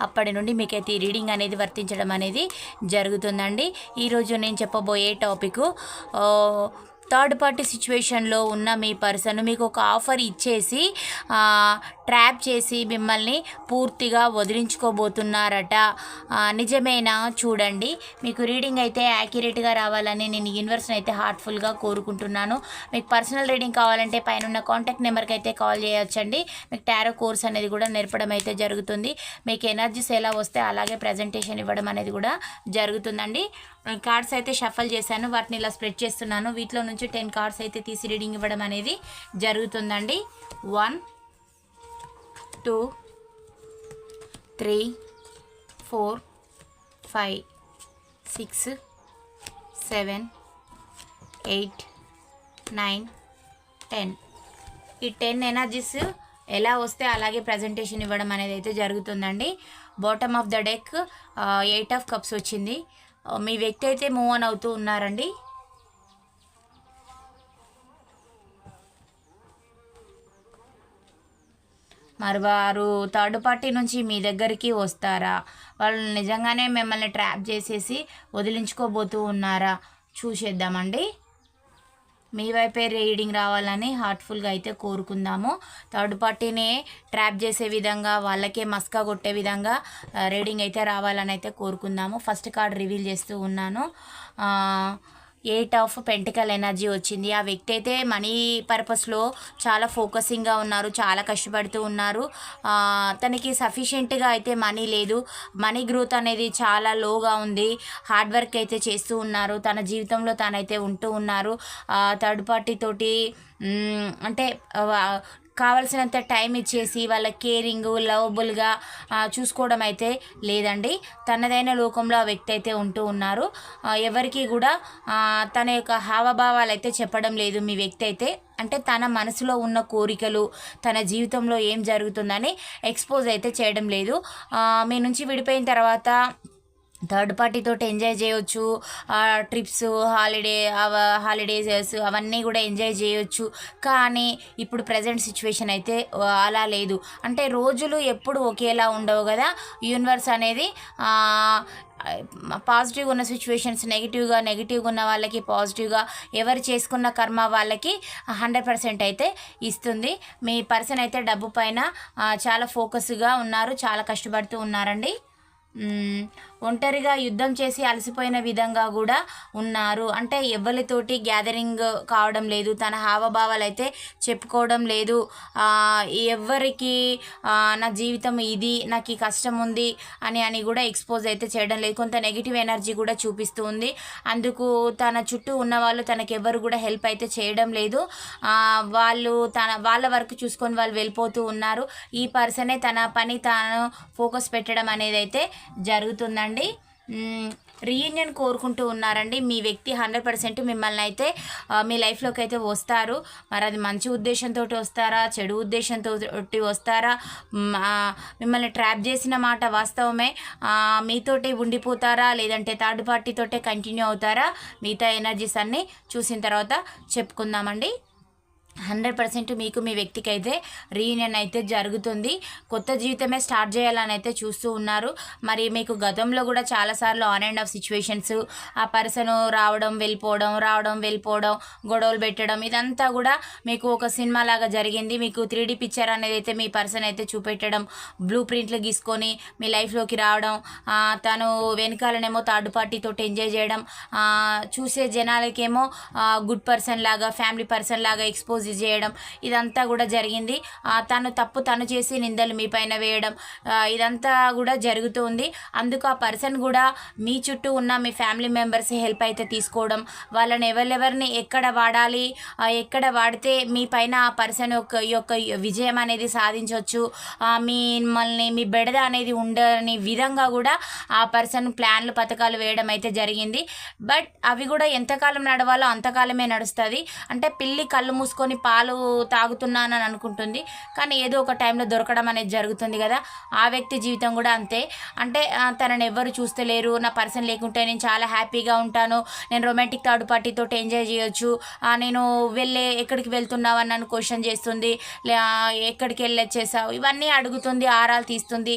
అప్పటి నుండి మీకైతే ఈ రీడింగ్ అనేది వర్తించడం అనేది జరుగుతుందండి. ఈరోజు నేను చెప్పబోయే టాపిక్ థర్డ్ పార్టీ సిచ్యువేషన్లో ఉన్న మీ పర్సన్ మీకు ఒక ఆఫర్ ఇచ్చేసి ట్రాప్ చేసి మిమ్మల్ని పూర్తిగా వదిలించుకోబోతున్నారట. నిజమేనా? చూడండి. మీకు రీడింగ్ అయితే యాక్యురేట్గా రావాలని నేను యూనివర్స్ని అయితే హార్ట్ఫుల్గా కోరుకుంటున్నాను. మీకు పర్సనల్ రీడింగ్ కావాలంటే పైన ఉన్న కాంటాక్ట్ నెంబర్కి అయితే కాల్ చేయొచ్చండి. మీకు టారో కోర్స్ అనేది కూడా నేర్పడం అయితే జరుగుతుంది. మీకు ఎనర్జీస్ ఎలా వస్తే అలాగే ప్రజెంటేషన్ ఇవ్వడం అనేది కూడా జరుగుతుందండి. కార్డ్స్ అయితే షఫల్ చేశాను. వాటిని ఇలా స్ప్రెడ్ చేస్తున్నాను. వీటిలో నుంచి టెన్ కార్డ్స్ అయితే తీసి రీడింగ్ ఇవ్వడం అనేది జరుగుతుందండి. One two three four five six seven eight nine ten. ఈ టెన్ ఎనర్జీస్ ఎలా వస్తే అలాగే ప్రజెంటేషన్ ఇవ్వడం అనేది అయితే జరుగుతుందండి. Bottom of the deck eight of cups వచ్చింది. మీ వ్యక్తి అయితే మూవ్ ఆన్ అవుతూ ఉన్నారండి. మరి వారు థర్డ్ పార్టీ నుంచి మీ దగ్గరికి వస్తారా? వాళ్ళు నిజంగానే మిమ్మల్ని ట్రాప్ చేసేసి వదిలించుకోబోతూ ఉన్నారా? చూసేద్దామండి. మీ వైపే రీడింగ్ రావాలని హార్ట్ఫుల్గా అయితే కోరుకుందాము. థర్డ్ పార్టీని ట్రాప్ చేసే విధంగా వాళ్ళకే మస్కా కొట్టే విధంగా రీడింగ్ అయితే రావాలని అయితే కోరుకుందాము. ఫస్ట్ కార్డ్ రివీల్ చేస్తూ ఉన్నాను. ఎయిట్ ఆఫ్ పెంటికల్ ఎనర్జీ వచ్చింది. ఆ వ్యక్తి అయితే మనీ పర్పస్లో చాలా ఫోకసింగ్గా ఉన్నారు చాలా కష్టపడుతూ ఉన్నారు. తనకి సఫిషియెంట్గా అయితే మనీ లేదు. మనీ గ్రోత్ అనేది చాలా లోగా ఉంది. హార్డ్ వర్క్ అయితే చేస్తూ ఉన్నారు. తన జీవితంలో తనైతే ఉంటూ ఉన్నారు. థర్డ్ పార్టీ తోటి అంటే కావలసినంత టైం ఇచ్చేసి వాళ్ళ కేరింగ్ లవబుల్గా చూసుకోవడం అయితే లేదండి. తనదైన లోకంలో ఆ వ్యక్తి అయితే ఉంటూ ఉన్నారు. ఎవరికి కూడా తన యొక్క హావభావాలు అయితే చెప్పడం లేదు మీ వ్యక్తి అయితే. అంటే తన మనసులో ఉన్న కోరికలు తన జీవితంలో ఏం జరుగుతుందని ఎక్స్పోజ్ అయితే చేయడం లేదు. మీ నుంచి విడిపోయిన తర్వాత థర్డ్ పార్టీ తోటి ఎంజాయ్ చేయొచ్చు. ట్రిప్స్ హాలిడే అవ హాలిడేస్ అవన్నీ కూడా ఎంజాయ్ చేయొచ్చు. కానీ ఇప్పుడు ప్రజెంట్ సిచ్యువేషన్ అయితే అలా లేదు. అంటే రోజులు ఎప్పుడు ఒకేలా ఉండవు కదా. యూనివర్స్ అనేది పాజిటివ్గా ఉన్న సిచ్యువేషన్స్ నెగిటివ్గా నెగిటివ్గా ఉన్న వాళ్ళకి పాజిటివ్గా ఎవరు చేసుకున్న కర్మ వాళ్ళకి హండ్రెడ్ పర్సెంట్ అయితే ఇస్తుంది. మీ పర్సన్ అయితే డబ్బు పైన చాలా ఫోకస్గా ఉన్నారు చాలా కష్టపడుతూ ఉన్నారండి. ఒంటరిగా యుద్ధం చేసి అలసిపోయిన విధంగా కూడా ఉన్నారు. అంటే ఎవరితోటి గ్యాదరింగ్ కావడం లేదు తన హావభావాలు అయితే చెప్పుకోవడం లేదు. ఎవరికి నా జీవితం ఇది నాకు ఈ కష్టం ఉంది అని అని కూడా ఎక్స్పోజ్ అయితే చేయడం లేదు. కొంత నెగిటివ్ ఎనర్జీ కూడా చూపిస్తూ ఉంది. అందుకు తన చుట్టూ ఉన్న వాళ్ళు తనకెవ్వరు ఎవరు కూడా హెల్ప్ అయితే చేయడం లేదు. వాళ్ళు తన వాళ్ళ వరకు చూసుకొని వాళ్ళు వెళ్ళిపోతూ ఉన్నారు. ఈ పర్సనే తన పని తాను ఫోకస్ పెట్టడం అనేది అయితే జరుగుతుందండి. రీయూనియన్ కోరుకుంటూ ఉన్నారండి. మీ వ్యక్తి హండ్రెడ్ పర్సెంట్ మిమ్మల్ని అయితే మీ లైఫ్లోకి అయితే వస్తారు. మరి అది మంచి ఉద్దేశంతో వస్తారా చెడు ఉద్దేశంతో వస్తారా? మిమ్మల్ని ట్రాప్ చేసిన మాట వాస్తవమే. మీతోటే మీతోటి ఉండిపోతారా? లేదంటే థర్డ్ పార్టీతోటే కంటిన్యూ అవుతారా? మిగతా ఎనర్జీస్ అన్నీ చూసిన తర్వాత చెప్పుకుందామండి. హండ్రెడ్ పర్సెంట్ మీకు మీ వ్యక్తికి అయితే రీయూనియన్ అయితే జరుగుతుంది. కొత్త జీవితమే స్టార్ట్ చేయాలని అయితే చూస్తూ ఉన్నారు. మరి మీకు గతంలో కూడా చాలాసార్లు ఆన్ అండ్ ఆఫ్ సిచ్యువేషన్స్ ఆ పర్సన్ రావడం వెళ్ళిపోవడం రావడం వెళ్ళిపోవడం గొడవలు పెట్టడం ఇదంతా కూడా మీకు ఒక సినిమా లాగా జరిగింది. మీకు త్రీ పిక్చర్ అనేది అయితే మీ పర్సన్ అయితే చూపెట్టడం బ్లూ ప్రింట్లు గీసుకొని మీ లైఫ్లోకి రావడం తను వెనకాలనేమో థర్డ్ పార్టీతో ఎంజాయ్ చేయడం చూసే జనాలకేమో గుడ్ పర్సన్ లాగా ఫ్యామిలీ పర్సన్ లాగా ఎక్స్పోజ్ యూజ్ చేయడం ఇదంతా కూడా జరిగింది. తను తప్పు తను చేసి నిందలు మీ పైన వేయడం ఇదంతా కూడా జరుగుతుంది. అందుకు ఆ పర్సన్ కూడా మీ చుట్టూ ఉన్న మీ ఫ్యామిలీ మెంబర్స్ హెల్ప్ అయితే తీసుకోవడం వాళ్ళని ఎవరెవరిని ఎక్కడ వాడాలి ఎక్కడ వాడితే మీ పైన ఆ పర్సన్ యొక్క యొక్క విజయం అనేది సాధించవచ్చు మిమ్మల్ని మీ బెడద అనేది ఉండని విధంగా కూడా ఆ పర్సన్ ప్లాన్లు పథకాలు వేయడం అయితే జరిగింది. బట్ అవి కూడా ఎంతకాలం నడవాలో అంతకాలమే నడుస్తుంది. అంటే పిల్లి కళ్ళు మూసుకొని పాలు తాగుతున్నానని అనుకుంటుంది. కానీ ఏదో ఒక టైంలో దొరకడం అనేది జరుగుతుంది కదా. ఆ వ్యక్తి జీవితం కూడా అంతే. అంటే తనని ఎవ్వరు చూస్తలేరు నా పర్సన్ లేకుంటే నేను చాలా హ్యాపీగా ఉంటాను. నేను రొమాంటిక్ థర్డ్ పార్టీతో ఎంజాయ్ చేయొచ్చు. నేను వెళ్ళే ఎక్కడికి వెళ్తున్నావు అని నన్ను క్వశ్చన్ చేస్తుంది. ఎక్కడికి వెళ్ళొచ్చేసావు? ఇవన్నీ అడుగుతుంది ఆరాలు తీస్తుంది.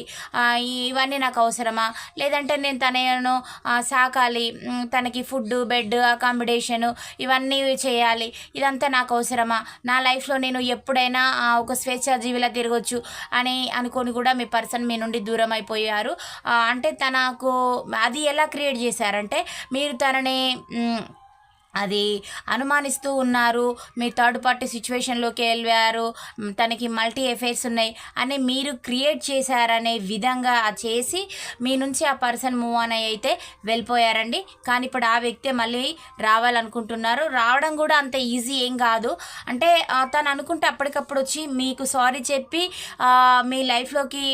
ఇవన్నీ నాకు అవసరమా? లేదంటే నేను తనను సాకాలి. తనకి ఫుడ్ బెడ్ అకామిడేషను ఇవన్నీ చేయాలి. ఇదంతా నాకు అవసరమా? నా లైఫ్లో నేను ఎప్పుడైనా ఒక ఒక స్వేచ్ఛాజీవిలా తిరగొచ్చు అని అనుకొని కూడా మీ పర్సన్ మీ నుండి దూరం అయిపోయారు. అంటే తనకు అది ఎలా క్రియేట్ చేశారంటే మీరు తనని అది అనుమానిస్తూ ఉన్నారు. మీ థర్డ్ పార్టీ సిచ్యువేషన్లోకి వెళ్ళారు. తనకి మల్టీ ఎఫైర్స్ ఉన్నాయి. అని మీరు క్రియేట్ చేశారనే విధంగా చేసి మీ నుంచి ఆ పర్సన్ మూవ్ ఆన్ అయ్యి అయితే వెళ్ళిపోయారండి. కానీ ఇప్పుడు ఆ వ్యక్తి మళ్ళీ రావాలనుకుంటున్నారు. రావడం కూడా అంత ఈజీ ఏం కాదు. అంటే తను అనుకుంటే అప్పటికప్పుడు వచ్చి మీకు సారీ చెప్పి మీ లైఫ్లోకి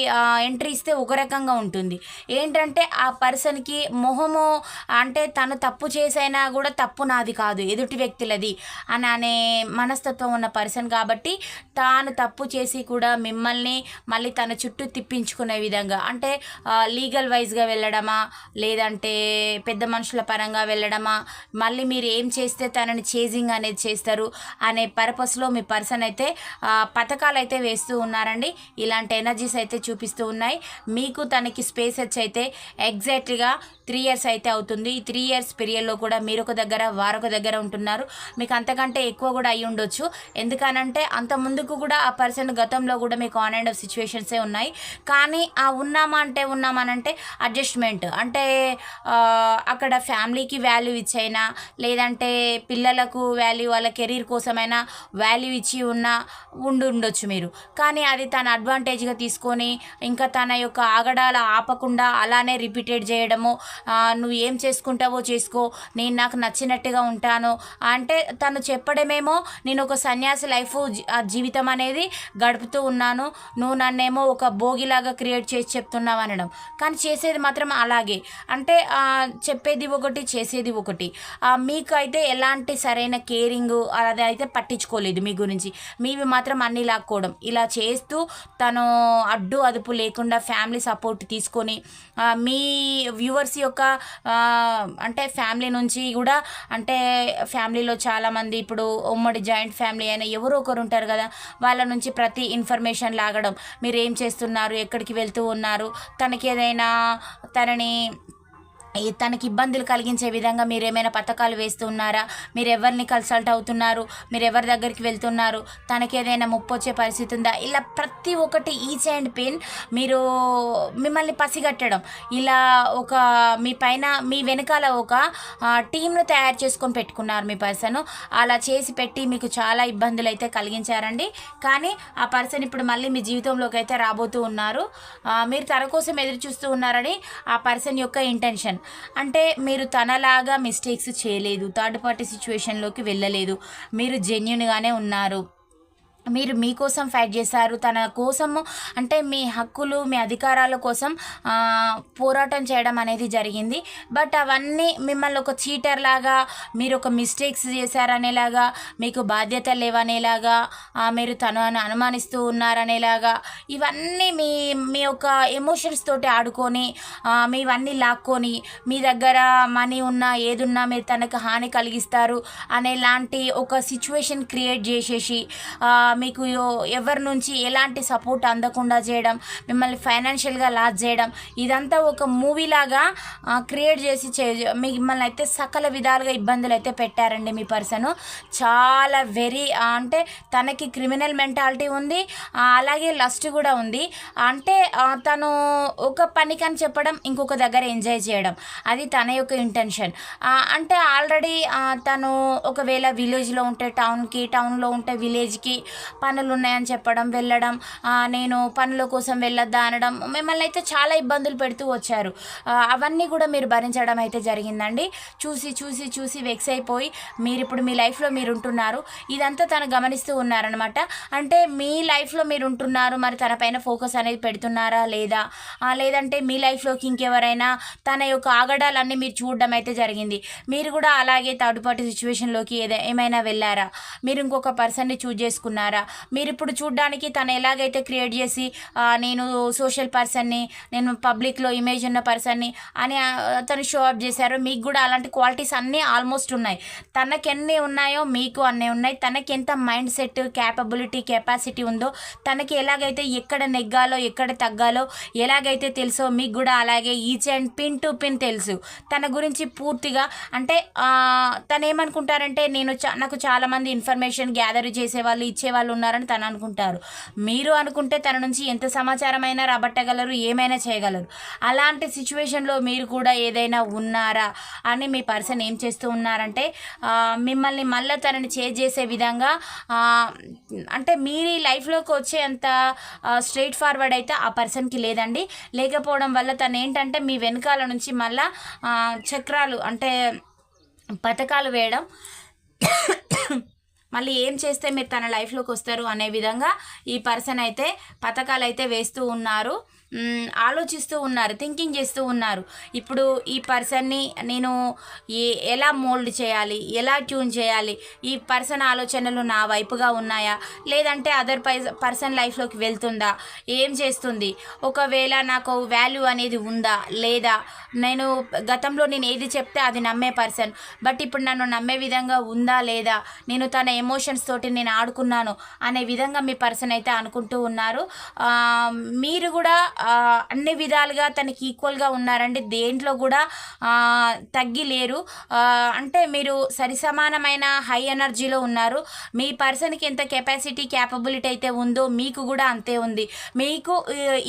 ఎంట్రీ ఇస్తే ఒక రకంగా ఉంటుంది. ఏంటంటే ఆ పర్సన్కి మొహము అంటే తను తప్పు చేసైనా కూడా తప్పు నాది కాదు ఎదుటి వ్యక్తులది. అని అనే మనస్తత్వం ఉన్న పర్సన్ కాబట్టి తాను తప్పు చేసి కూడా మిమ్మల్ని మళ్ళీ తన చుట్టూ తిప్పించుకునే విధంగా. అంటే లీగల్ వైజ్గా వెళ్ళడమా లేదంటే పెద్ద మనుషుల పరంగా వెళ్ళడమా మళ్ళీ మీరు ఏం చేస్తే తనని చేజింగ్ అనేది చేస్తారు అనే పర్పస్లో మీ పర్సన్ అయితే పథకాలు అయితే వేస్తూ ఉన్నారండి. ఇలాంటి ఎనర్జీస్ అయితే చూపిస్తూ ఉన్నాయి. మీకు తనకి స్పేస్ వచ్చి అయితే ఎగ్జాక్ట్గా త్రీ ఇయర్స్ అయితే అవుతుంది. ఈ త్రీ ఇయర్స్ పీరియడ్లో కూడా మీరు ఒక దగ్గర వారొక దగ్గర ఉంటున్నారు. మీకు అంతకంటే ఎక్కువ కూడా అయి ఉండొచ్చు. ఎందుకనంటే అంత ముందుకు కూడా ఆ పర్సన్ గతంలో కూడా మీకు ఆన్ అండ్ ఆఫ్ సిచ్యువేషన్సే ఉన్నాయి. కానీ ఆ ఉన్నామా అంటే ఉన్నామనంటే అడ్జస్ట్మెంట్ అంటే అక్కడ ఫ్యామిలీకి వాల్యూ ఇచ్చైనా లేదంటే పిల్లలకు వాల్యూ వాళ్ళ కెరీర్ కోసమైనా వాల్యూ ఇచ్చి ఉన్న ఉండి ఉండొచ్చు మీరు. కానీ అది తన అడ్వాంటేజ్గా తీసుకొని ఇంకా తన యొక్క ఆగడాల ఆపకుండా అలానే రిపీటెడ్ చేయడము నువ్వు ఏం చేసుకుంటావో చేసుకో నేను నాకు నచ్చినట్టుగా ఉంటాను. అంటే తను చెప్పడమేమో నేను ఒక సన్యాసి లైఫ్ ఆ జీవితం అనేది గడుపుతూ ఉన్నాను. నువ్వు నన్నేమో ఒక భోగిలాగా క్రియేట్ చేసి చెప్తున్నావు అనడం. కానీ చేసేది మాత్రం అలాగే. అంటే చెప్పేది ఒకటి చేసేది ఒకటి. మీకు అయితే ఎలాంటి సరైన కేరింగ్ అది అయితే పట్టించుకోలేదు మీ గురించి. మీవి మాత్రం అన్ని లాక్కోవడం. ఇలా చేస్తూ తను అడ్డు అదుపు లేకుండా ఫ్యామిలీ సపోర్ట్ తీసుకొని మీ వ్యూవర్స్ యొక్క ఒక అంటే ఫ్యామిలీ నుంచి కూడా అంటే ఫ్యామిలీలో చాలామంది ఇప్పుడు ఉమ్మడి జాయింట్ ఫ్యామిలీ అయినా ఎవరో ఒకరు ఉంటారు కదా వాళ్ళ నుంచి ప్రతి ఇన్ఫర్మేషన్ లాగడం. మీరు ఏం చేస్తున్నారు ఎక్కడికి వెళ్తూ ఉన్నారు తనకి ఏదైనా తనని తనకి ఇబ్బందులు కలిగించే విధంగా మీరు ఏమైనా పథకాలు వేస్తున్నారా? మీరు ఎవరిని కన్సల్ట్ అవుతున్నారు? మీరు ఎవరి దగ్గరికి వెళ్తున్నారు? తనకి ఏదైనా ముప్పు వచ్చే పరిస్థితి ఉందా? ఇలా ప్రతి ఒక్కటి ఈచ్ అండ్ పిన్ మీరు మిమ్మల్ని పసిగట్టడం. ఇలా ఒక మీ పైన మీ వెనకాల ఒక టీంను తయారు చేసుకొని పెట్టుకున్నారు మీ పర్సన్. అలా చేసి పెట్టి మీకు చాలా ఇబ్బందులు అయితే కలిగించారండి. కానీ ఆ పర్సన్ ఇప్పుడు మళ్ళీ మీ జీవితంలోకి అయితే రాబోతూ ఉన్నారు. మీరు తన కోసం ఎదురు చూస్తూ ఉన్నారని ఆ పర్సన్ యొక్క ఇంటెన్షన్. అంటే మీరు తనలాగా మిస్టేక్స్ చేయలేదు. థర్డ్ పార్టీ సిచ్యువేషన్లోకి వెళ్ళలేదు. మీరు జెన్యున్గానే ఉన్నారు. మీరు మీకోసం ఫైట్ చేశారు తన కోసము అంటే మీ హక్కులు మీ అధికారాల కోసం పోరాటం చేయడం అనేది జరిగింది. బట్ అవన్నీ మిమ్మల్ని ఒక చీటర్ లాగా మీరు ఒక మిస్టేక్స్ చేశారనేలాగా మీకు బాధ్యత లేవనేలాగా మీరు తను అనుమానిస్తూ ఉన్నారనేలాగా ఇవన్నీ మీ మీ యొక్క ఎమోషన్స్ తోటి ఆడుకొని మీవన్నీ లాక్కొని మీ దగ్గర మనీ ఉన్నా ఏదున్నా మీరు తనకు హాని కలిగిస్తారు అనేలాంటి ఒక సిచ్యువేషన్ క్రియేట్ చేసేసి మీకు ఎవరి నుంచి ఎలాంటి సపోర్ట్ అందకుండా చేయడం మిమ్మల్ని ఫైనాన్షియల్గా లాస్ చేయడం ఇదంతా ఒక మూవీ లాగా క్రియేట్ చేసి చే మిమ్మల్ని అయితే సకల విధాలుగా ఇబ్బందులు అయితే పెట్టారండి మీ పర్సన్. చాలా వెరీ అంటే తనకి క్రిమినల్ మెంటాలిటీ ఉంది అలాగే లస్ట్ కూడా ఉంది. అంటే తను ఒక పనికని చెప్పడం ఇంకొక దగ్గర ఎంజాయ్ చేయడం అది తన యొక్క ఇంటెన్షన్ అంటే ఆల్రెడీ తను ఒకవేళ విలేజ్లో ఉంటే టౌన్కి టౌన్లో ఉంటే విలేజ్కి పనులు ఉన్నాయని చెప్పడం వెళ్ళడం నేను పనుల కోసం వెళ్ళొద్దా అనడం మిమ్మల్ని అయితే చాలా ఇబ్బందులు పెడుతూ వచ్చారు. అవన్నీ కూడా మీరు భరించడం అయితే జరిగిందండి. చూసి చూసి చూసి వెక్స్ అయిపోయి మీరు ఇప్పుడు మీ లైఫ్లో మీరు ఉంటున్నారు ఇదంతా తను గమనిస్తూ ఉన్నారనమాట అంటే మీ లైఫ్లో మీరు ఉంటున్నారు మరి తన పైన ఫోకస్ అనేది పెడుతున్నారా లేదా? లేదంటే మీ లైఫ్లోకి ఇంకెవరైనా తన యొక్క ఆగడాలన్నీ మీరు చూడడం అయితే జరిగింది. మీరు కూడా అలాగే థర్డ్ పార్టీ సిచ్యువేషన్లోకి ఏదైనా ఏమైనా వెళ్ళారా? మీరు ఇంకొక పర్సన్ని చూజ్ చేసుకున్నారా? మీరు ఇప్పుడు చూడడానికి తను ఎలాగైతే క్రియేట్ చేసి నేను సోషల్ పర్సన్ని నేను పబ్లిక్లో ఇమేజ్ ఉన్న పర్సన్ని అని తను షో అప్ చేశారు మీకు కూడా అలాంటి క్వాలిటీస్ అన్నీ ఆల్మోస్ట్ ఉన్నాయి. తనకి ఎన్ని ఉన్నాయో మీకు అన్నీ ఉన్నాయి. తనకి ఎంత మైండ్ సెట్ క్యాపబిలిటీ కెపాసిటీ ఉందో తనకి ఎలాగైతే ఎక్కడ నెగ్గాలో ఎక్కడ తగ్గాలో ఎలాగైతే తెలుసో మీకు కూడా అలాగే each and pin to pin తెలుసు. తన గురించి పూర్తిగా అంటే తను ఏమనుకుంటారంటే నేను నాకు చాలామంది ఇన్ఫర్మేషన్ గ్యాదర్ చేసేవాళ్ళు ఇచ్చేవాళ్ళు ఉన్నారని తను అనుకుంటారు. మీరు అనుకుంటే తన నుంచి ఎంత సమాచారం అయినా రాబట్టగలరు ఏమైనా చేయగలరు. అలాంటి సిచ్యువేషన్లో మీరు కూడా ఏదైనా ఉన్నారా అని మీ పర్సన్ ఏం చేస్తూ ఉన్నారంటే మిమ్మల్ని మళ్ళీ తనని చేజ్ చేసే విధంగా అంటే మీరు లైఫ్లోకి వచ్చేంత స్ట్రైట్ ఫార్వర్డ్ అయితే ఆ పర్సన్కి లేదండి. లేకపోవడం వల్ల తను ఏంటంటే మీ వెనకాల నుంచి మళ్ళా చక్రాలు అంటే పథకాలు వేయడం మళ్ళీ ఏం చేస్తే మీరు తన లైఫ్లోకి వస్తారు అనే విధంగా ఈ పర్సన్ అయితే పథకాలు అయితే వేస్తూ ఉన్నారు. ఆలోచిస్తూ ఉన్నారు థింకింగ్ చేస్తూ ఉన్నారు. ఇప్పుడు ఈ పర్సన్ని నేను ఏ ఎలా మోల్డ్ చేయాలి ఎలా ట్యూన్ చేయాలి ఈ పర్సన్ ఆలోచనలు నా వైపుగా ఉన్నాయా? లేదంటే అదర్ పర్సన్ లైఫ్లోకి వెళ్తుందా? ఏం చేస్తుంది? ఒకవేళ నాకు వాల్యూ అనేది ఉందా? లేదా? నేను గతంలో నేను ఏది చెప్తే అది నమ్మే పర్సన్ బట్ ఇప్పుడు నన్ను నమ్మే విధంగా ఉందా లేదా? నేను తన ఎమోషన్స్ తోటి నేను ఆడుకున్నాను అనే విధంగా మీ పర్సన్ అయితే అనుకుంటూ ఉన్నారు. మీరు కూడా అన్ని విధాలుగా తనకి ఈక్వల్గా ఉన్నారండి. దేంట్లో కూడా తగ్గి లేరు అంటే మీరు సరిసమానమైన హై ఎనర్జీలో ఉన్నారు. మీ పర్సన్కి ఎంత కెపాసిటీ క్యాపబిలిటీ అయితే ఉందో మీకు కూడా అంతే ఉంది. మీకు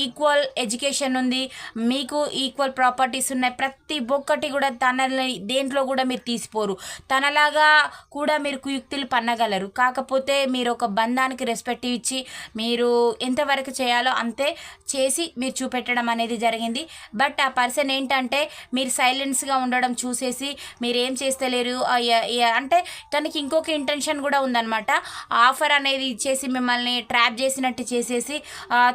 ఈక్వల్ ఎడ్యుకేషన్ ఉంది. మీకు ఈక్వల్ ప్రాపర్టీస్ ఉన్నాయి. ప్రతి ఒక్కటి కూడా తనని దేంట్లో కూడా మీరు తీసిపోరు. తనలాగా కూడా మీరు కుయుక్తులు పన్నగలరు. కాకపోతే మీరు ఒక బంధానికి రెస్పెక్ట్ ఇచ్చి మీరు ఎంతవరకు చేయాలో అంతే చేసి మీరు చూపెట్టడం అనేది జరిగింది. బట్ ఆ పర్సన్ ఏంటంటే మీరు సైలెన్స్గా ఉండడం చూసేసి మీరు ఏం చేస్తలేరు అంటే తనకి ఇంకొక ఇంటెన్షన్ కూడా ఉందన్నమాట. ఆఫర్ అనేది ఇచ్చేసి మిమ్మల్ని ట్రాప్ చేసినట్టు చేసేసి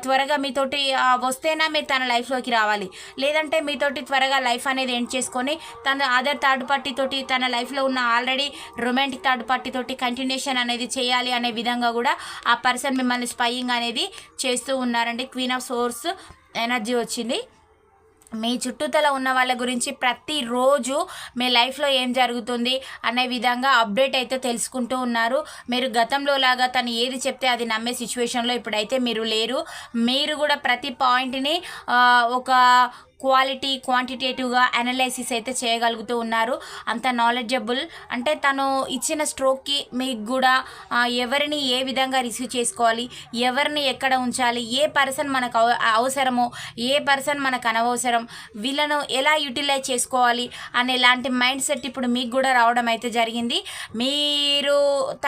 త్వరగా మీతోటి వస్తేనా మీరు తన లైఫ్లోకి రావాలి. లేదంటే మీతోటి త్వరగా లైఫ్ అనేది ఎండ్ చేసుకొని తన అదర్ థర్డ్ పార్టీ తోటి తన లైఫ్లో ఉన్న ఆల్రెడీ రొమాంటిక్ థర్డ్ పార్టీ తోటి కంటిన్యూషన్ అనేది చేయాలి అనే విధంగా కూడా ఆ పర్సన్ మిమ్మల్ని స్పయింగ్ అనేది చేస్తూ ఉన్నారండి. క్వీన్ ఆఫ్ సోర్స్ ఎనర్జీ వచ్చింది. మీ చుట్టూతల ఉన్న వాళ్ళ గురించి ప్రతిరోజు మీ లైఫ్లో ఏం జరుగుతుంది అనే విధంగా అప్డేట్ అయితే తెలుసుకుంటూ ఉన్నారు. మీరు గతంలో లాగా తను ఏది చెప్తే అది నమ్మే సిచ్యువేషన్లో ఇప్పుడైతే మీరు లేరు. మీరు కూడా ప్రతి పాయింట్ని ఒక క్వాలిటీ క్వాంటిటేటివ్గా అనలైసిస్ అయితే చేయగలుగుతూ ఉన్నారు. అంత నాలెడ్జబుల్ అంటే తను ఇచ్చిన స్ట్రోక్కి మీకు కూడా ఎవరిని ఏ విధంగా రిసీవ్ చేసుకోవాలి ఎవరిని ఎక్కడ ఉంచాలి ఏ పర్సన్ మనకు అవ- అవసరమో ఏ పర్సన్ మనకు అనవసరం వీళ్ళను ఎలా యూటిలైజ్ చేసుకోవాలి అనే లాంటి మైండ్ సెట్ ఇప్పుడు మీకు కూడా రావడం అయితే జరిగింది. మీరు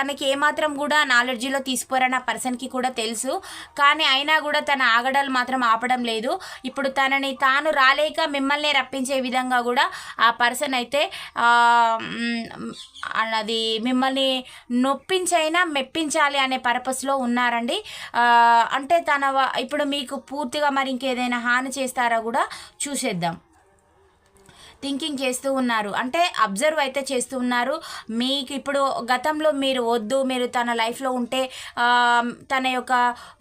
తనకి ఏమాత్రం కూడా నాలెడ్జ్లో తీసుకోరని ఆ పర్సన్కి కూడా తెలుసు. కానీ అయినా కూడా తన ఆగడాలు మాత్రం ఆపడం లేదు. ఇప్పుడు తనని తాను రాలేక మిమ్మల్ని రప్పించే విధంగా కూడా ఆ పర్సన్ అయితే అది మిమ్మల్ని నొప్పించైనా మెప్పించాలి అనే పర్పస్లో ఉన్నారండి. అంటే తన వ- ఇప్పుడు మీకు పూర్తిగా మరి ఇంకేదైనా హాని చేస్తారా కూడా చూసేద్దాం. థింకింగ్ చేస్తూ ఉన్నారు. అంటే అబ్జర్వ్ అయితే చేస్తూ ఉన్నారు. మీకు ఇప్పుడు గతంలో మీరు వద్దు మీరు తన లైఫ్లో ఉంటే తన యొక్క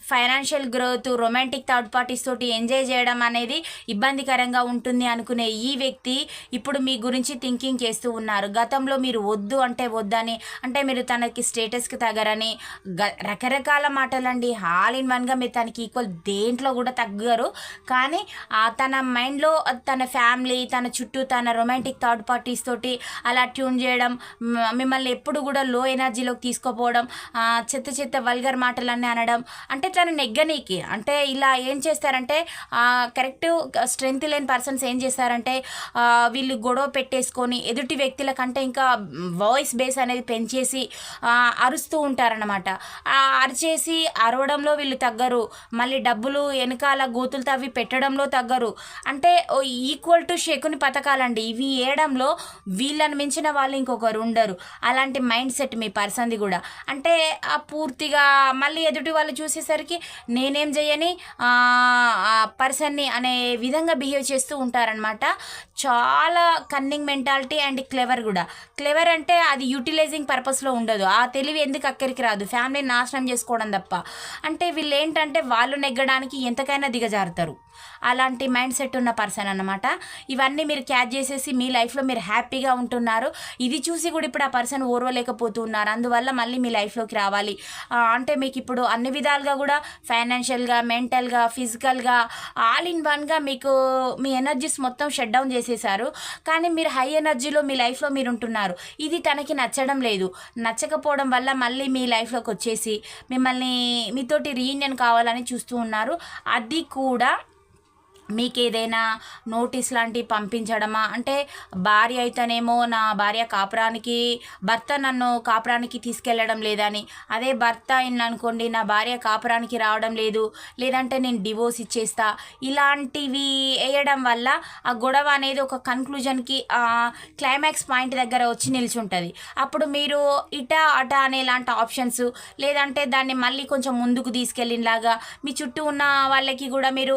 financial growth romantic third parties తోటి ఎంజాయ్ చేయడం అనేది ఇబ్బందికరంగా ఉంటుంది అనుకునే ఈ వ్యక్తి ఇప్పుడు మీ గురించి థింకింగ్ చేస్తూ ఉన్నారు. గతంలో మీరు వద్దు అంటే వద్దని అంటే మీరు తనకి స్టేటస్కి తగరని గ రకరకాల మాటలండి. హాల్ ఇన్ వన్గా మీరు తనకి ఈక్వల్ దేంట్లో కూడా తగ్గరు. కానీ తన మైండ్లో తన ఫ్యామిలీ తన చుట్టూ తన రొమాంటిక్ థర్డ్ పార్టీస్ తోటి అలా ట్యూన్ చేయడం మిమ్మల్ని ఎప్పుడు కూడా లో ఎనర్జీలోకి తీసుకోపోవడం చెత్త చెత్త వల్గర్ మాటలన్నీ అనడం అంటే తను నెగ్గనీకి. అంటే ఇలా ఏం చేస్తారంటే కరెక్ట్ స్ట్రెంగ్త్ లేని పర్సన్స్ ఏం చేస్తారంటే వీళ్ళు గొడవ పెట్టేసుకొని ఎదుటి వ్యక్తుల కంటే ఇంకా వాయిస్ బేస్ అనేది పెంచేసి అరుస్తూ ఉంటారనమాట అరిచేసి అరవడంలో వీళ్ళు తగ్గరు. మళ్ళీ డబ్బులు వెనకాల గోతులు తవ్వి పెట్టడంలో తగ్గరు. అంటే ఈక్వల్ టు శకుని పథకాలండి ఇవి వేయడంలో వీళ్ళని మించిన వాళ్ళు ఇంకొకరు ఉండరు. అలాంటి మైండ్ సెట్ మీ పర్సన్ది కూడా. అంటే పూర్తిగా మళ్ళీ ఎదుటి వాళ్ళు చూసేసరికి నేనేం చేయని పర్సన్ని అనే విధంగా బిహేవ్ చేస్తూ ఉంటారనమాట చాలా కన్నింగ్ మెంటాలిటీ అండ్ క్లెవర్ కూడా. క్లెవర్ అంటే అది యూటిలైజింగ్ పర్పస్లో ఉండదు. ఆ తెలివి ఎందుకు అక్కడికి రాదు? ఫ్యామిలీని నాశనం చేసుకోవడం తప్ప. అంటే వీళ్ళు ఏంటంటే వాళ్ళు నెగ్గడానికి ఎంతకైనా దిగజారుతారు. అలాంటి మైండ్ సెట్ ఉన్న పర్సన్ అన్నమాట. ఇవన్నీ మీరు క్యాచ్ చేసేసి మీ లైఫ్లో మీరు హ్యాపీగా ఉంటున్నారు. ఇది చూసి కూడా ఇప్పుడు ఆ పర్సన్ ఓర్వలేకపోతున్నారు. అందువల్ల మళ్ళీ మీ లైఫ్లోకి రావాలి. అంటే మీకు ఇప్పుడు అన్ని విధాలుగా కూడా ఫైనాన్షియల్గా మెంటల్గా ఫిజికల్గా ఆల్ ఇన్ వన్గా మీకు మీ ఎనర్జీస్ మొత్తం షట్ డౌన్ చేసేసారు. కానీ మీరు హై ఎనర్జీలో మీ లైఫ్లో మీరు ఉంటున్నారు. ఇది తనకి నచ్చడం లేదు. నచ్చకపోవడం వల్ల మళ్ళీ మీ లైఫ్లోకి వచ్చేసి మిమ్మల్ని మీతోటి రీయూనియన్ కావాలని చూస్తూ ఉన్నారు. అది కూడా మీకు ఏదైనా నోటీస్ లాంటివి పంపించడమా? అంటే భార్య అయితేనేమో నా భార్య కాపురానికి భర్త నన్ను కాపురానికి తీసుకెళ్ళడం లేదని. అదే భర్త అయింది అనుకోండి నా భార్య కాపురానికి రావడం లేదు లేదంటే నేను డివోర్స్ ఇచ్చేస్తా. ఇలాంటివి వేయడం వల్ల ఆ గొడవ అనేది ఒక కన్క్లూజన్కి క్లైమాక్స్ పాయింట్ దగ్గర వచ్చి నిల్చుంటుంది. అప్పుడు మీరు ఇట అట అనే ఇలాంటి ఆప్షన్స్ లేదంటే దాన్ని మళ్ళీ కొంచెం ముందుకు తీసుకెళ్ళినలాగా మీ చుట్టూ ఉన్న వాళ్ళకి కూడా మీరు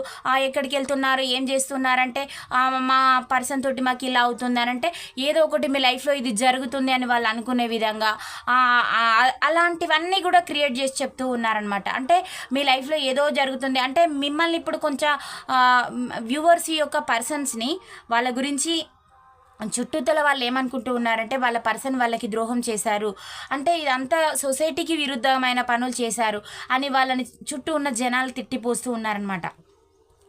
ఎక్కడికి వెళ్తున్నారు ఏం చేస్తున్నారంటే మా పర్సన్ తోటి మాకు ఇలా అవుతుంది అని అంటే ఏదో ఒకటి మీ లైఫ్లో ఇది జరుగుతుంది అని వాళ్ళు అనుకునే విధంగా అలాంటివన్నీ కూడా క్రియేట్ చేసి చెప్తూ ఉన్నారనమాట. అంటే మీ లైఫ్లో ఏదో జరుగుతుంది. అంటే మిమ్మల్ని ఇప్పుడు కొంచెం వ్యూవర్స్ యొక్క పర్సన్స్ని వాళ్ళ గురించి చుట్టూతల వాళ్ళు ఏమనుకుంటూ ఉన్నారంటే వాళ్ళ పర్సన్ వాళ్ళకి ద్రోహం చేశారు. అంటే ఇదంతా సొసైటీకి విరుద్ధమైన పనులు చేశారు అని వాళ్ళని చుట్టూ ఉన్న జనాలు తిట్టిపోస్తూ ఉన్నారనమాట.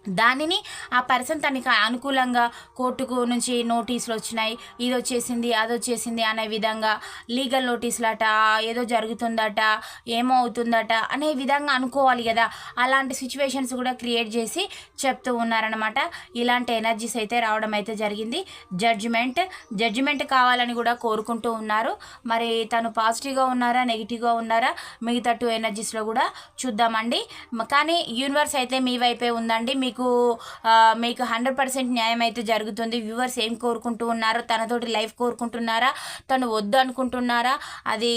దానిని ఆ పర్సన్ తనకి అనుకూలంగా కోర్టుకు నుంచి నోటీసులు వచ్చినాయి. ఇది వచ్చేసింది అది వచ్చేసింది అనే విధంగా లీగల్ నోటీసులట ఏదో జరుగుతుందట ఏమో అవుతుందట అనే విధంగా అనుకోవాలి కదా. అలాంటి సిచ్యువేషన్స్ కూడా క్రియేట్ చేసి చెప్తూ ఉన్నారనమాట ఇలాంటి ఎనర్జీస్ అయితే రావడం అయితే జరిగింది. జడ్జిమెంట్ జడ్జిమెంట్ కావాలని కూడా కోరుకుంటూ ఉన్నారు. మరి తను పాజిటివ్గా ఉన్నారా నెగిటివ్గా ఉన్నారా మిగతా టూ ఎనర్జీస్లో కూడా చూద్దామండి. కానీ యూనివర్స్ అయితే మీ వైపే ఉందండి. మీ మీకు మీకు హండ్రెడ్ పర్సెంట్ న్యాయం అయితే జరుగుతుంది. వ్యూవర్స్ ఏం కోరుకుంటూ ఉన్నారో తనతోటి లైఫ్ కోరుకుంటున్నారా తను వద్దు అనుకుంటున్నారా అది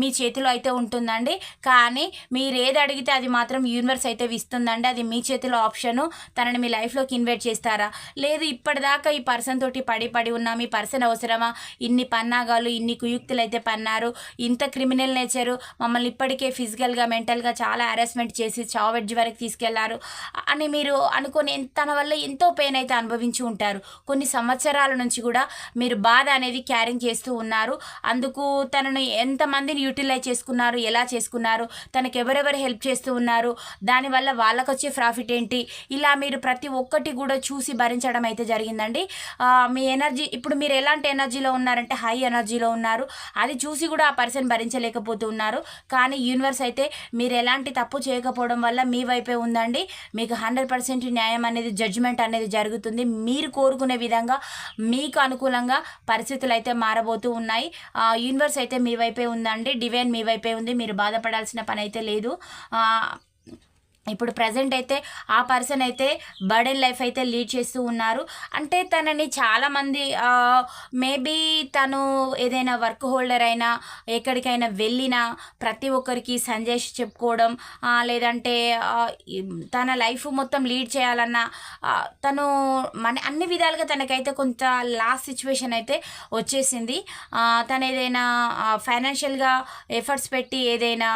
మీ చేతిలో అయితే ఉంటుందండి. కానీ మీరు ఏది అడిగితే అది మాత్రం యూనివర్స్ అయితే ఇస్తుందండి అది మీ చేతిలో ఆప్షను తనని మీ లైఫ్లోకి ఇన్వైట్ చేస్తారా? లేదు ఇప్పటిదాకా ఈ పర్సన్ తోటి పడి పడి ఉన్నా మీ పర్సన్ అవసరమా? ఇన్ని పన్నాగాలు ఇన్ని కుయుక్తులు అయితే పన్నారు ఇంత క్రిమినల్ నేచరు మమ్మల్ని ఇప్పటికే ఫిజికల్గా మెంటల్గా చాలా హెరాస్మెంట్ చేసి చావెడ్జ్ వరకు తీసుకెళ్ళారు. అని మీరు అనుకొని తన వల్ల ఎంతో పెయిన్ అయితే అనుభవించి ఉంటారు. కొన్ని సంవత్సరాల నుంచి కూడా మీరు బాధ అనేది క్యారింగ్ చేస్తూ ఉన్నారు. అందుకు తనను ఎంతమందిని యూటిలైజ్ చేసుకున్నారు ఎలా చేసుకున్నారు తనకు ఎవరెవరు హెల్ప్ చేస్తూ ఉన్నారు దానివల్ల వాళ్ళకు వచ్చే ప్రాఫిట్ ఏంటి? ఇలా మీరు ప్రతి ఒక్కటి కూడా చూసి భరించడం అయితే జరిగిందండి. మీ ఎనర్జీ ఇప్పుడు మీరు ఎలాంటి ఎనర్జీలో ఉన్నారంటే హై ఎనర్జీలో ఉన్నారు. అది చూసి కూడా ఆ పర్సన్ భరించలేకపోతూ ఉన్నారు. కానీ యూనివర్స్ అయితే మీరు ఎలాంటి తప్పు చేయకపోవడం వల్ల మీ వైపే ఉందండి. మీకు హండ్రెడ్ పర్సెంట్ న్యాయం అనేది జడ్జిమెంట్ అనేది జరుగుతుంది. మీరు కోరుకునే విధంగా మీకు అనుకూలంగా పరిస్థితులు అయితే మారబోతూ ఉన్నాయి. యూనివర్స్ అయితే మీ వైపే ఉందండి. డివైన్ మీ వైపే ఉంది. మీరు బాధపడాల్సిన పని అయితే లేదు ఇప్పుడు ప్రజెంట్ అయితే ఆ పర్సన్ అయితే బర్డెన్ లైఫ్ అయితే లీడ్ చేస్తూ ఉన్నారు. అంటే తనని చాలామంది మేబీ తను ఏదైనా వర్క్ హోల్డర్ అయినా ఎక్కడికైనా వెళ్ళినా ప్రతి ఒక్కరికి సంజేష్ చెప్పుకోవడం లేదంటే తన లైఫ్ మొత్తం లీడ్ చేయాలన్న తను మన అన్ని విధాలుగా తనకైతే కొంత లాస్ట్ సిచ్యువేషన్ అయితే వచ్చేసింది. తను ఏదైనా ఫైనాన్షియల్గా ఎఫర్ట్స్ పెట్టి ఏదైనా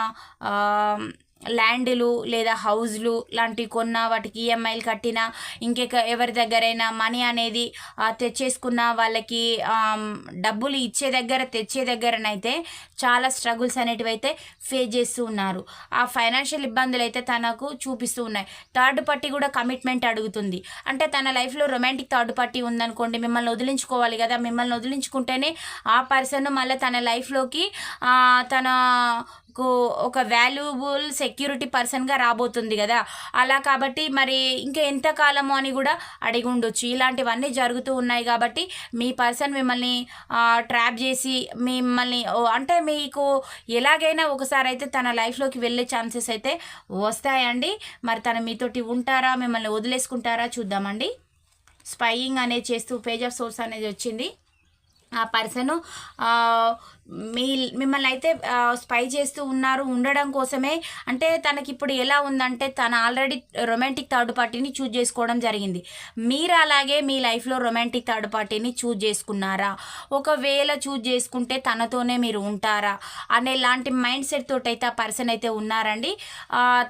ల్యాండ్లు లేదా హౌజ్లు లాంటివి కొన్న వాటికి ఈఎంఐలు కట్టినా ఇంకెక ఎవరి దగ్గరైనా మనీ అనేది తెచ్చేసుకున్న వాళ్ళకి డబ్బులు ఇచ్చే దగ్గర తెచ్చే దగ్గరనైతే చాలా స్ట్రగుల్స్ అనేటివి అయితే ఫేస్ చేస్తూ ఉన్నారు. ఆ ఫైనాన్షియల్ ఇబ్బందులు అయితే తనకు చూపిస్తూ ఉన్నాయి. థర్డ్ పార్టీ కూడా కమిట్మెంట్ అడుగుతుంది. అంటే తన లైఫ్లో రొమాంటిక్ థర్డ్ పార్టీ ఉందనుకోండి మిమ్మల్ని వదిలించుకోవాలి కదా మిమ్మల్ని వదిలించుకుంటేనే ఆ పర్సన్ మళ్ళీ తన లైఫ్లోకి తన కు ఒక వాల్యుబుల్ సెక్యూరిటీ పర్సన్గా రాబోతుంది కదా. అలా కాబట్టి మరి ఇంకా ఎంతకాలము అని కూడా అడిగి ఉండొచ్చు. ఇలాంటివన్నీ జరుగుతూ ఉన్నాయి కాబట్టి మీ పర్సన్ మిమ్మల్ని ట్రాప్ చేసి మిమ్మల్ని అంటే మీకు ఎలాగైనా ఒకసారి అయితే తన లైఫ్లోకి వెళ్ళే ఛాన్సెస్ అయితే వస్తాయండి. మరి తను మీతోటి ఉంటారా మిమ్మల్ని వదిలేసుకుంటారా చూద్దామండి. స్పైయింగ్ అనేది చేస్తూ పేజ్ ఆఫ్ సోర్స్ అనేది వచ్చింది. ఆ పర్సను మీ మిమ్మల్ని అయితే స్పై చేస్తూ ఉన్నారు ఉండడం కోసమే. అంటే తనకి ఇప్పుడు ఎలా ఉందంటే తను ఆల్రెడీ రొమాంటిక్ థర్డ్ పార్టీని చూజ్ చేసుకోవడం జరిగింది. మీరు అలాగే మీ లైఫ్లో రొమాంటిక్ థర్డ్ పార్టీని చూజ్ చేసుకున్నారా? ఒకవేళ చూజ్ చేసుకుంటే తనతోనే మీరు ఉంటారా? అనే లాంటి మైండ్ సెట్ తోటి అయితే ఆ పర్సన్ అయితే ఉన్నారండి.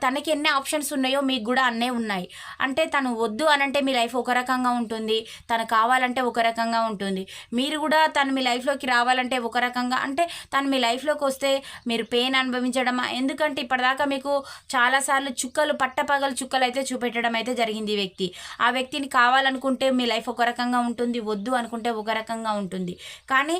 తనకి ఎన్ని ఆప్షన్స్ ఉన్నాయో మీకు కూడా అన్నే ఉన్నాయి. అంటే తను వద్దు అనంటే మీ లైఫ్ ఒక రకంగా ఉంటుంది తను కావాలంటే ఒక రకంగా ఉంటుంది మీరు కూడా తను మీ లైఫ్లోకి రావాలంటే ఒక రకంగా అంటే తను మీ లైఫ్లోకి వస్తే మీరు పెయిన్ అనుభవించడమా? ఎందుకంటే ఇప్పటిదాకా మీకు చాలాసార్లు చుక్కలు పట్టపగలు చుక్కలు అయితే చూపెట్టడం అయితే జరిగింది ఈ వ్యక్తి. ఆ వ్యక్తిని కావాలనుకుంటే మీ లైఫ్ ఒక రకంగా ఉంటుంది వద్దు అనుకుంటే ఒక రకంగా ఉంటుంది. కానీ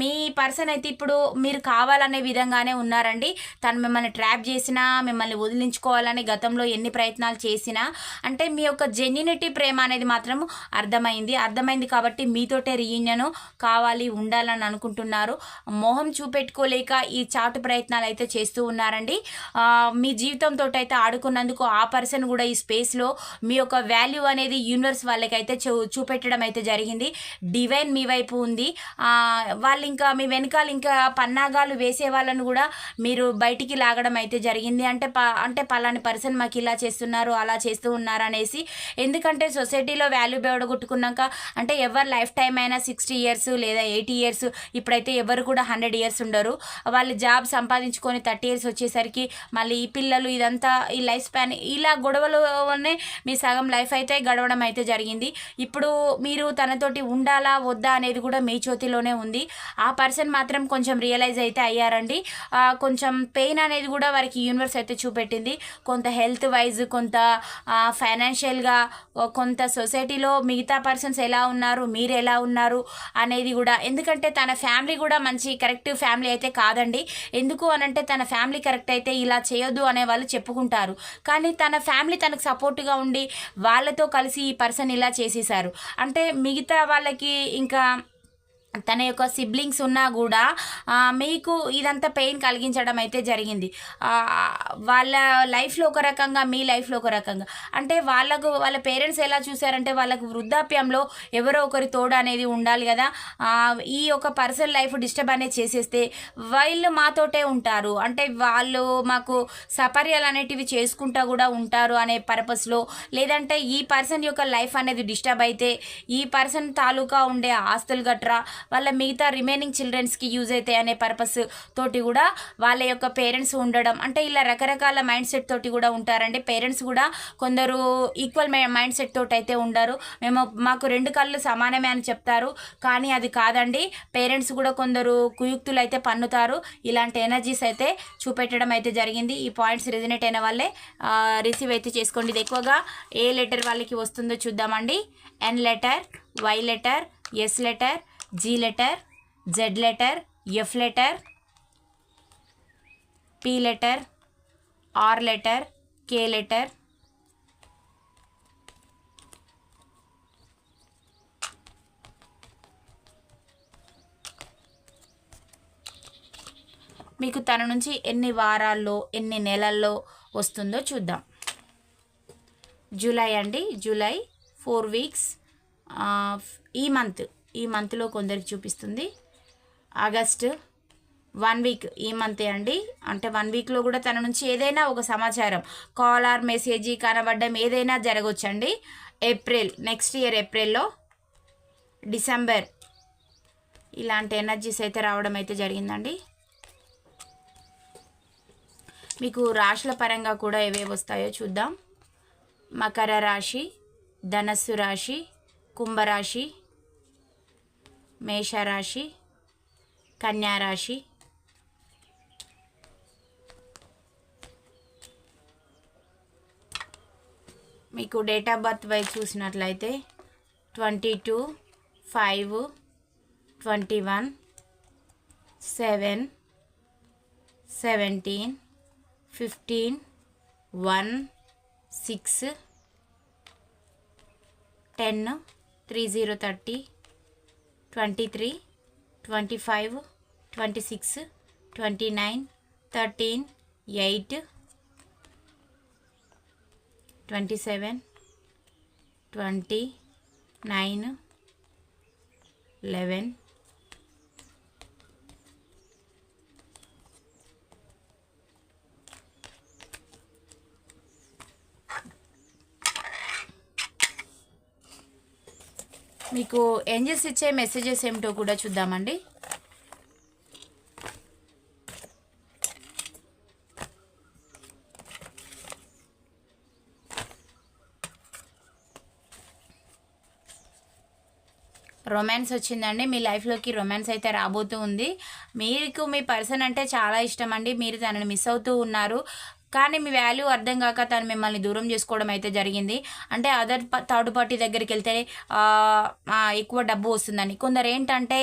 మీ పర్సన్ అయితే ఇప్పుడు మీరు కావాలనే విధంగానే ఉన్నారండి. తను మిమ్మల్ని ట్రాప్ చేసినా మిమ్మల్ని వదిలించుకోవాలని గతంలో ఎన్ని ప్రయత్నాలు చేసినా అంటే మీ యొక్క జెన్యునిటీ ప్రేమ అనేది మాత్రం అర్థమైంది. అర్థమైంది కాబట్టి మీతోటే రీయూనియన్ కావాలి ఉండాలని అనుకుంటున్నారు. మొహం చూపెట్టుకోలేక ఈ చాటు ప్రయత్నాలు అయితే చేస్తూ ఉన్నారండి. మీ జీవితంతో అయితే ఆడుకున్నందుకు ఆ పర్సన్ కూడా ఈ స్పేస్లో మీ యొక్క వాల్యూ అనేది యూనివర్స్ వాళ్ళకైతే చూ చూపెట్టడం అయితే జరిగింది. డివైన్ మీ వైపు ఉంది. వాళ్ళు ఇంకా మీ వెనకాల ఇంకా పన్నాగాలు వేసే వాళ్ళను కూడా మీరు బయటికి లాగడం అయితే జరిగింది. అంటే ప అంటే పలాని పర్సన్ మాకు ఇలా చేస్తున్నారు అలా చేస్తూ ఉన్నారు అనేసి ఎందుకంటే సొసైటీలో వాల్యూ బెడగొట్టుకున్నాక అంటే ఎవరు లైఫ్ టైం అయినా సిక్స్టీ ఇయర్స్ లేదా ఎయిటీ ఇయర్స్ ఇప్పుడైతే ఎవరు కూడా హండ్రెడ్ ఇయర్స్ ఉండరు. వాళ్ళు జాబ్ సంపాదించుకొని థర్టీ ఇయర్స్ వచ్చేసరికి మళ్ళీ ఈ పిల్లలు ఇదంతా ఈ లైఫ్ స్పాన్ ఇలా గొడవలోనే మీ సగం లైఫ్ అయితే గడవడం అయితే జరిగింది. ఇప్పుడు మీరు తనతోటి ఉండాలా వద్దా అనేది కూడా మీ చేతిలోనే ఉంది. ఆ పర్సన్ మాత్రం కొంచెం రియలైజ్ అయితే అయ్యారండి. కొంచెం పెయిన్ అనేది కూడా వారికి యూనివర్స్ అయితే చూపెట్టింది. కొంత హెల్త్ వైజ్ కొంత ఫైనాన్షియల్గా కొంత సొసైటీలో మిగతా పర్సన్స్ ఎలా ఉన్నారు మీరు ఎలా ఉన్నారు అనేది కూడా. ఎందుకంటే తన ఫ్యామిలీ కూడా మంచి కరెక్ట్ ఫ్యామిలీ అయితే కాదండి. ఎందుకు అనంటే తన ఫ్యామిలీ కరెక్ట్ అయితే ఇలా చేయొద్దు అనే వాళ్ళు చెప్పుకుంటారు. కానీ తన ఫ్యామిలీ తనకు సపోర్ట్గా ఉండి వాళ్ళతో కలిసి ఈ పర్సన్ ఇలా చేసేసారు అంటే మిగతా వాళ్ళకి ఇంకా తన యొక్క సిబ్లింగ్స్ ఉన్నా కూడా మీకు ఇదంతా పెయిన్ కలిగించడం అయితే జరిగింది. వాళ్ళ లైఫ్లో ఒక రకంగా మీ లైఫ్లో ఒక రకంగా. అంటే వాళ్ళకు వాళ్ళ పేరెంట్స్ ఎలా చూసారంటే వాళ్ళకు వృద్ధాప్యంలో ఎవరో ఒకరి తోడు అనేది ఉండాలి కదా. ఈ యొక్క పర్సనల్ లైఫ్ డిస్టర్బ్ అనేది చేసేస్తే వాళ్ళు మాతోటే ఉంటారు. అంటే వాళ్ళు మాకు సపర్యాలు అనేటివి చేసుకుంటా కూడా ఉంటారు అనే పర్పస్లో. లేదంటే ఈ పర్సన్ యొక్క లైఫ్ అనేది డిస్టర్బ్ అయితే ఈ పర్సన్ తాలూకా ఉండే ఆస్తులు గట్రా వాళ్ళ మిగతా రిమైనింగ్ చిల్డ్రన్స్కి యూజ్ అవుతాయి అనే పర్పస్ తోటి కూడా వాళ్ళ యొక్క పేరెంట్స్ ఉండడం. అంటే ఇలా రకరకాల మైండ్ సెట్ తోటి కూడా ఉంటారండి. పేరెంట్స్ కూడా కొందరు ఈక్వల్ మైండ్ సెట్ తోటి అయితే ఉండరు. మేము మాకు రెండు కళ్ళు సమానమే అని చెప్తారు. కానీ అది కాదండి. పేరెంట్స్ కూడా కొందరు కుయుక్తులు అయితే పన్నుతారు. ఇలాంటి ఎనర్జీస్ అయితే చూపెట్టడం అయితే జరిగింది. ఈ పాయింట్స్ రిజనేట్ అయిన వాళ్ళే రిసీవ్ అయితే చేసుకోండి. ఇది ఎక్కువగా ఏ లెటర్ వాళ్ళకి వస్తుందో చూద్దామండి. N letter Y letter S letter G letter Z letter F letter P letter R letter K letter మీకు తన నుంచి ఎన్ని వారాల్లో ఎన్ని నెలల్లో వస్తుందో చూద్దాం. జూలై అండి జూలై ఫోర్ వీక్స్ ఈ మంత్. ఈ మంత్లో కొందరికి చూపిస్తుంది. ఆగస్ట్ వన్ వీక్ ఈ మంతే అండి. అంటే వన్ వీక్లో కూడా తన నుంచి ఏదైనా ఒక సమాచారం కాల్ ఆర్ మెసేజ్ కనబడడం ఏదైనా జరగవచ్చండి ఏప్రిల్ నెక్స్ట్ ఇయర్ ఏప్రిల్లో డిసెంబర్ ఇలాంటి ఎనర్జీస్ అయితే రావడం అయితే జరిగిందండి. మీకు రాశుల పరంగా కూడా ఏవేవి వస్తాయో చూద్దాం. మకర రాశి ధనస్సు రాశి కుంభరాశి మేషరాశి కన్యారాశి. మీకు డేట్ ఆఫ్ బర్త్ వైజ్ చూసినట్లయితే twenty two five twenty one seven seventeen fifteen one six ten three zero thirty. Twenty three twenty five twenty six twenty nine thirteen eight twenty seven twenty nine eleven మీకు angels ఇచ్చే messages ఏమిటో కూడా చూద్దామండి. Romance వచ్చిందండి. మీ లైఫ్లోకి romance అయితే రాబోతూ ఉంది. మీకు మీ పర్సన్ అంటే చాలా ఇష్టం అండి. మీరు తనని మిస్ అవుతూ ఉన్నారు. కానీ మీ వాల్యూ అర్థం కాక తను మిమ్మల్ని దూరం చేసుకోవడం అయితే జరిగింది. అంటే అదర్ థర్డ్ పార్టీ దగ్గరికి వెళ్తే ఎక్కువ డబ్బు వస్తుందని. కొందరు ఏంటంటే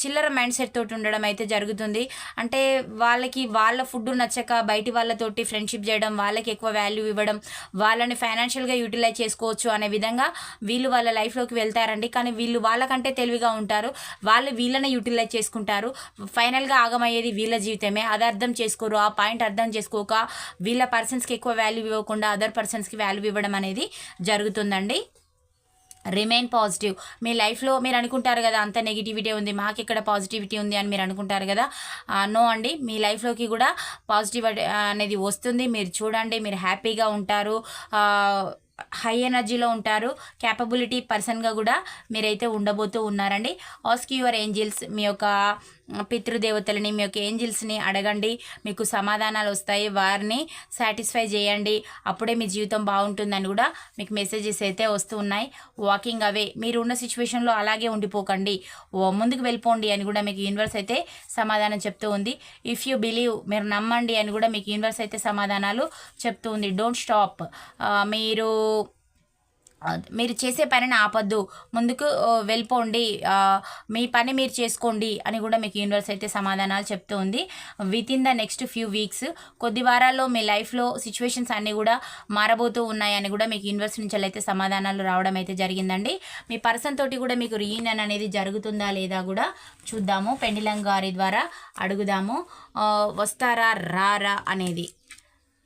చిల్లర మైండ్ సెట్ తోటి ఉండడం అయితే జరుగుతుంది. అంటే వాళ్ళకి వాళ్ళ ఫుడ్ నచ్చక బయటి వాళ్ళతోటి ఫ్రెండ్షిప్ చేయడం వాళ్ళకి ఎక్కువ వాల్యూ ఇవ్వడం వాళ్ళని ఫైనాన్షియల్గా యూటిలైజ్ చేసుకోవచ్చు అనే విధంగా వీళ్ళు వాళ్ళ లైఫ్లోకి వెళ్తారండి. కానీ వీళ్ళు వాళ్ళకంటే తెలివిగా ఉంటారు. వాళ్ళు వీళ్ళని యూటిలైజ్ చేసుకుంటారు. ఫైనల్గా ఆగమయ్యేది వీళ్ళ జీవితమే. అది అర్థం చేసుకోరు. ఆ పాయింట్ అర్థం చేసుకోక వీళ్ళ పర్సన్స్కి ఎక్కువ వాల్యూ ఇవ్వకుండా అదర్ పర్సన్స్కి వాల్యూ ఇవ్వడం అనేది జరుగుతుందండి. రిమైన్ పాజిటివ్ మీ లైఫ్లో మీరు అనుకుంటారు కదా అంత నెగిటివిటీ ఉంది మాకు ఇక్కడ పాజిటివిటీ ఉంది అని మీరు అనుకుంటారు కదా నో అండి. మీ లైఫ్లోకి కూడా పాజిటివ్ అనేది వస్తుంది. మీరు చూడండి మీరు హ్యాపీగా ఉంటారు హై ఎనర్జీలో ఉంటారు క్యాపబిలిటీ పర్సన్గా కూడా మీరైతే ఉండబోతూ ఉన్నారండి. ఆస్క్ యువర్ ఏంజిల్స్ మీ యొక్క పితృదేవతలని మీ యొక్క ఏంజిల్స్ని అడగండి. మీకు సమాధానాలు వస్తాయి. వారిని సాటిస్ఫై చేయండి. అప్పుడే మీ జీవితం బాగుంటుందని కూడా మీకు మెసేజెస్ అయితే వస్తూ ఉన్నాయి. Walking away. మీరు ఉన్న సిచ్యువేషన్లో అలాగే ఉండిపోకండి. ముందుకు వెళ్ళిపోండి అని కూడా మీకు యూనివర్స్ అయితే సమాధానం చెప్తూ ఉంది. ఇఫ్ యూ బిలీవ్ మీరు నమ్మండి అని కూడా మీకు యూనివర్స్ అయితే సమాధానాలు చెప్తూ ఉంది. డోంట్ స్టాప్ మీరు మీరు చేసే పనిని ఆపద్దు. ముందుకు వెళ్ళిపోండి. మీ పని మీరు చేసుకోండి అని కూడా మీకు యూనివర్స్ అయితే సమాధానాలు చెప్తూ ఉంది. Within the next few weeks కొద్ది వారాల్లో మీ లైఫ్లో సిచ్యువేషన్స్ అన్నీ కూడా మారబోతూ ఉన్నాయని కూడా మీకు యూనివర్స్ నుంచి అయితే సమాధానాలు రావడం అయితే జరిగిందండి. మీ పర్సన్ తోటి కూడా మీకు రీయూనియన్ అనేది జరుగుతుందా లేదా కూడా చూద్దాము. పెండిలం గారి ద్వారా అడుగుదాము. వస్తారా రారా అనేది.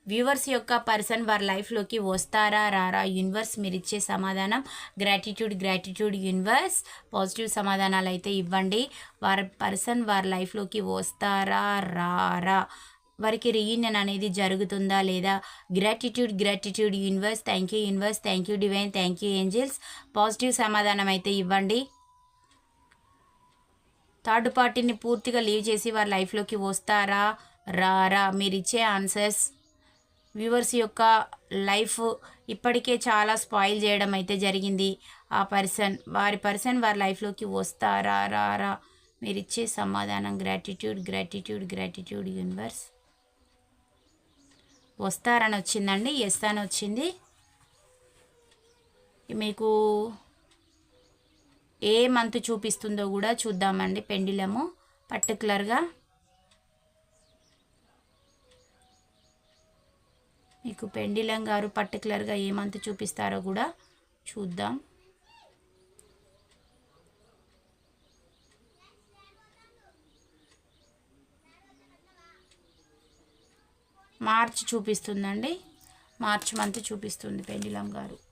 వ్యూవర్స్ యొక్క పర్సన్ వారి లైఫ్లోకి వస్తారా రారా? యూనివర్స్ మీరు ఇచ్చే సమాధానం గ్రాటిట్యూడ్ గ్రాటిట్యూడ్ యూనివర్స్. పాజిటివ్ సమాధానాలు అయితే ఇవ్వండి. వారి పర్సన్ వారి లైఫ్లోకి వస్తారా రారా? వారికి రీయూనియన్ అనేది జరుగుతుందా లేదా? Gratitude gratitude universe. Thank you universe. Thank you divine thank you angels positive సమాధానం అయితే ఇవ్వండి. థర్డ్ పార్టీని పూర్తిగా లీవ్ చేసి వారి లైఫ్లోకి వస్తారా రారా? మీరు ఇచ్చే ఆన్సర్స్ వ్యూవర్స్ యొక్క లైఫ్ ఇప్పటికే చాలా స్పాయిల్ చేయడం అయితే జరిగింది. ఆ పర్సన్ వారి పర్సన్ వారి లైఫ్లోకి వస్తారా రారా? మీరు ఇచ్చే సమాధానం గ్రాటిట్యూడ్ గ్రాటిట్యూడ్ గ్రాటిట్యూడ్ యూనివర్స్ వస్తారని వచ్చిందండి ఎస్ అని వచ్చింది. మీకు ఏ మంత్ చూపిస్తుందో కూడా చూద్దామండి పెండిలము. పర్టికులర్గా మీకు పెండిలం గారు పర్టికులర్గా ఏ మంత్ చూపిస్తారో కూడా చూద్దాం. మార్చ్ చూపిస్తుందండి. మార్చ్ మంత్ చూపిస్తుంది పెండిలం గారు.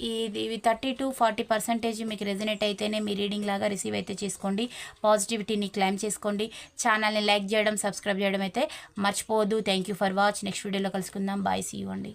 ఇది ఇవి థర్టీ టు ఫార్టీ పర్సెంటేజ్ మీకు రెజినేట్ అయితేనే మీ రీడింగ్ లాగా రిసీవ్ అయితే చేసుకోండి. పాజిటివిటీని క్లైమ్ చేసుకోండి. ఛానల్ని లైక్ చేయడం సబ్స్క్రైబ్ చేయడం అయితే మర్చిపోవద్దు. Thank you for watch next వీడియోలో కలుసుకుందాం. బాయ్ సీ అండి.